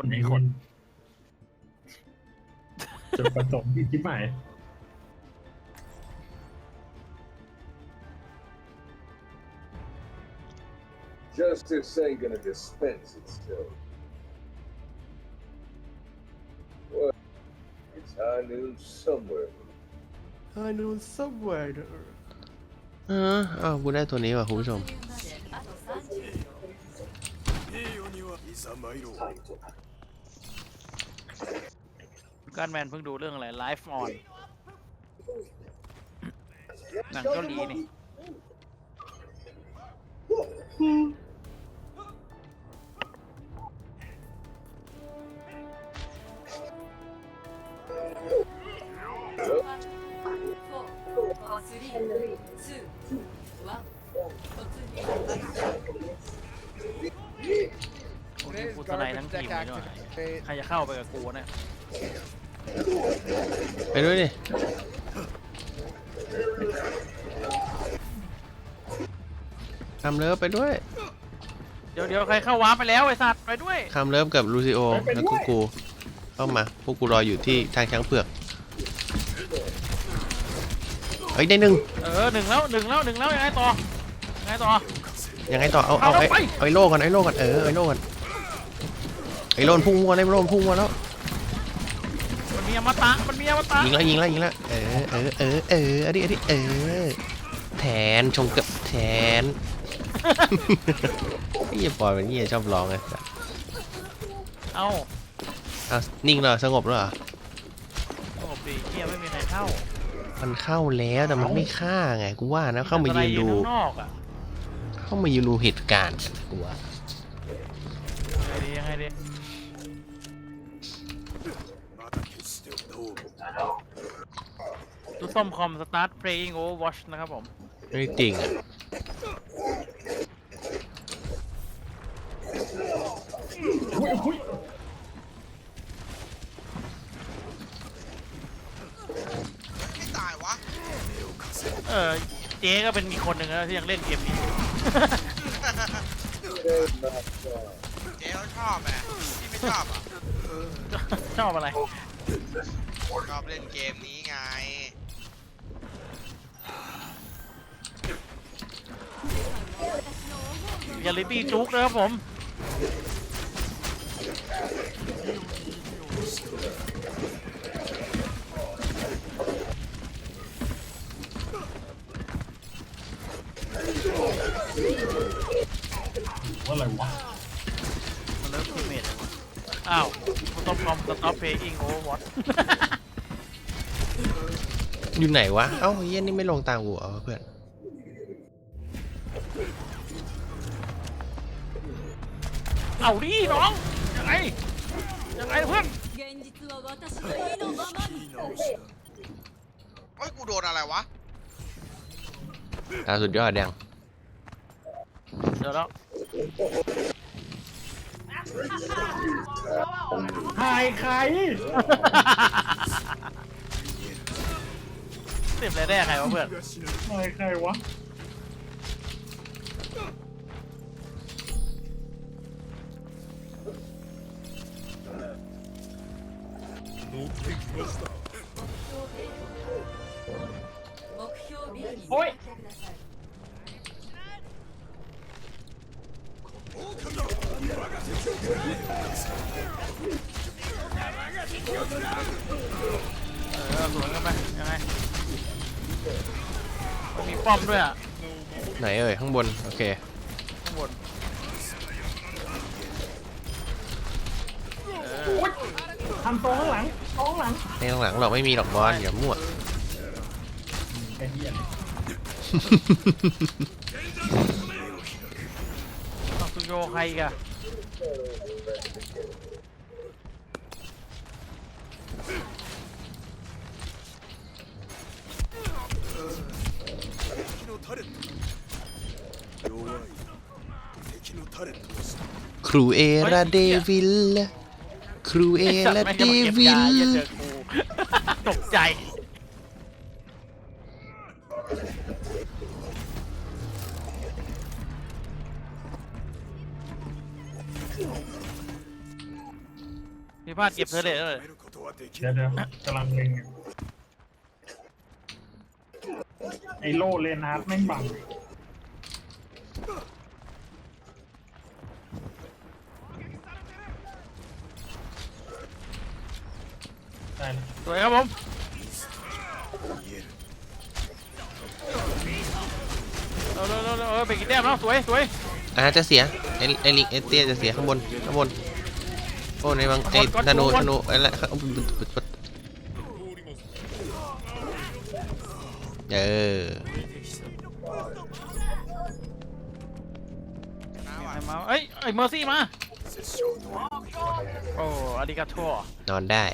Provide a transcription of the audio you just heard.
คนในคนจุดประสงค์ที่คิดหมาย Justice ain't gonna dispense itself. What? It's high noon somewhere. ฮานูนซับเวิร์ดเอออ้าวกูได้ตัวนี้ว่ะคุณผู้ชม การแมนเพิ่งดูเรื่องอะไรไลฟ์ออนหนังเกาหลีนี่ โอ้ยกูสไนด์ทั้งทีมเลยด้วยใครจะเข้าไปกับกูเนี่ยไปด้วยดิคำเลิฟไปด้วยเดี๋ยวเดี๋ยวใครเข้าวาร์ปไปแล้วไอ้สัตว์ไปด้วยคำเลิฟกับลูซิโอแล้วก็กูเข้ามา พวกกูรออยู่ที่ทางช้างเผือก เฮ้ยได้หนึ่งเออหนึ่งแล้วหนึ่งแล้วหนึ่งแล้วยังไงต่อยังไงต่อยังไงต่อ เอาเอาเอาไอ้ไปเอาไอ้โล่ก่อนไอ้โล่ก่อนเออไอ้โล่ก่อน ไอ้โล่นพุ่งมัวไอ้โล่นพุ่งมัวแล้วมันมีอมตะมันมีอมตะยิงแล้วยิงแล้วยิงแล้วเออเออเออเอออันนี้อันนี้เออแทนชงกับแทนนี่อย่าปล่อยมันนี่ชอบร้องไงเอ้าเอานิ่งแล้วสงบแล้วเหรอโอ้ปีเฮียไม่มีใครเข้ามันเข้าแล้วแต่มันไม่ฆ่าไงกูว่านะเข้ามายืนดู ข้างนอกอะ เข้ามายืนดูเหตุการณ์กูว่ายัง ไงดียังไงดีดูส้มคอมสตาร์ทเพลงโอวอชนะครับผม ไม่จริงอะอุ้ยอุ้ยไม่ตายวะเออเจ๊ก็เป็นอีกคนหนึ่งนะที่ยังเล่นเกมนี้อยู่เจ๊เขา ชอบแหมพี่ไม่ชอบอะชอบอะไร ชอบเล่นเกมนี้ไง อย่าลิตี้จุกนะครับผม ว่าอะไรวะมันเริ่มทีเมทอ้าวดูส้มคอมสตาร์ทเพลงโอวอช อยู่ไหนวะเอ้าเยี่ยนี่ไม่ลงตามกูเหรอเพื่อน เอาดิน้องยังไงยังไงเพื่อน 現実は私の意のままに เฮ้ย กูโดนอะไรวะ ตาสุดยอดยัง เดี๋ยวแล้ว ถ่ายใครเสิบเลยได้ใครวะเพื่อนถ่ายใครวะโอ้ย เออสวนกันไปยังไงมันมีป้อมด้วยอะไหนเอ่ยข้างบน โอเค ข้างบนเออทำตรงข้างหลังตรงข้างหลังในข้างหลังเราไม่มีหรอกบอลอย่ามั่ว ไอ้เหี้ยต้องสุโยใครอีกอะ ครูเอราเดวิล ครูเอไอ้สัตราว์แม่งเดจะมาเก็บวิยาลอย่าเจอกูตกใจ พลาดเก็บเธอเลยเลยเดี๋ยวเดี๋ยวกำลังเล็งอยู่ไอ้โล่เลนฮาร์ดแม่งบังได้แล้วสวยครับผมเราเราเราเออไปกินแต้มแล้วสวยสวยอ่าจะเสียไอไอลิงไอเตี้ยจะเสียข้างบนข้างบน โอ้ในบางไอธนูธนูอะไรข้างเออนะว่ะมาเอ้ยไอ้เมอร์ซี่มา โอ้อาริกาโตนอนได้